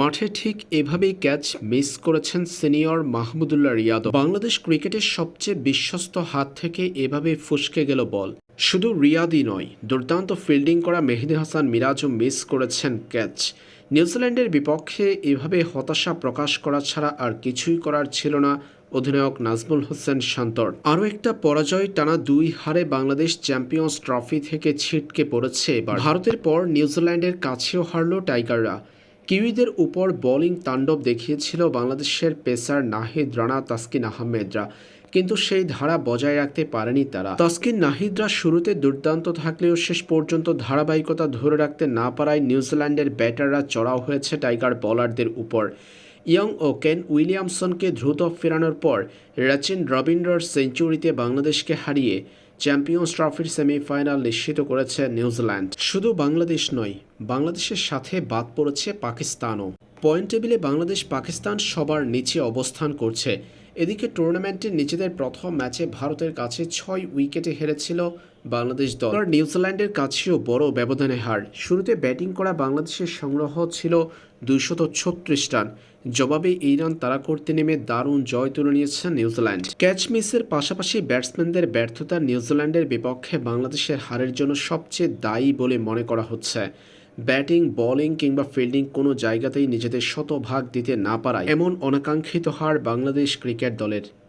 মাঠে ঠিক এভাবেই ক্যাচ মিস করেছেন সিনিয়র মাহমুদুল্লাহ রিয়াদ বাংলাদেশ ক্রিকেটের সবচেয়ে বিশ্বস্ত হাত থেকে এভাবে ফুসকে গেল বল। শুধু রিয়াদই নয়, দুর্দান্ত ফিল্ডিং করা মেহেদি হাসান মিরাজও মিস করেছেন ক্যাচ নিউজিল্যান্ডের বিপক্ষে এভাবে হতাশা প্রকাশ করা ছাড়া আর কিছুই করার ছিল না অধিনায়ক নাজমুল হোসেন শান্তর। আরও একটা পরাজয় টানা দুই হারে বাংলাদেশ চ্যাম্পিয়ন্স ট্রফি থেকে ছিটকে পড়েছে এবার। ভারতের পর নিউজিল্যান্ডের কাছেও হারল টাইগাররা। কিউইদের উপর বোলিং তাণ্ডব দেখিয়েছিল বাংলাদেশের পেসার নাহিদ রানা, তাসকিন আহমেদরা। কিন্তু সেই ধারা বজায় রাখতে পারেনি তারা। তাসকিন নাহিদরা শুরুতে দুর্দান্ত থাকলেও শেষ পর্যন্ত ধারাবাহিকতা ধরে রাখতে না পারায় নিউজিল্যান্ডের ব্যাটাররা চড়াও হয়েছে টাইগার বোলারদের উপর। ইয়ং ও কেন উইলিয়ামসনকে দ্রুত ফেরানোর পর, রাচিন রবীন্দ্রর সেঞ্চুরিতে বাংলাদেশকে হারিয়ে চ্যাম্পিয়ন্স ট্রফির সেমিফাইনাল নিশ্চিত করেছে নিউজিল্যান্ড। শুধু বাংলাদেশ নয়, বাংলাদেশের সাথে বাদ পড়েছে পাকিস্তানও। পয়েন্ট টেবিলে বাংলাদেশ পাকিস্তান সবার নিচে অবস্থান করছে। এদিকে টুর্নামেন্টে নিজেদের প্রথম ম্যাচে ভারতের কাছে ছয় উইকেটে হেরেছিল বাংলাদেশ দল। নিউজিল্যান্ডের কাছেও বড় ব্যবধানে হার। শুরুতে ব্যাটিং করা বাংলাদেশের সংগ্রহ ছিল দুইশত ছত্রিশ রান। জবাবে এই রান তাড়া করতে নেমে দারুণ জয় তুলে নিয়েছে নিউজিল্যান্ড। ক্যাচ মিসের পাশাপাশি ব্যাটসম্যানদের ব্যর্থতা নিউজিল্যান্ডের বিপক্ষে বাংলাদেশের হারের জন্য সবচেয়ে দায়ী বলে মনে করা হচ্ছে। ব্যাটিং, বোলিং কিংবা ফিল্ডিং কোনো জায়গাতেই নিজেদের শতভাগ দিতে না পারায় এমন অনাকাঙ্ক্ষিত হার বাংলাদেশ ক্রিকেট দলের।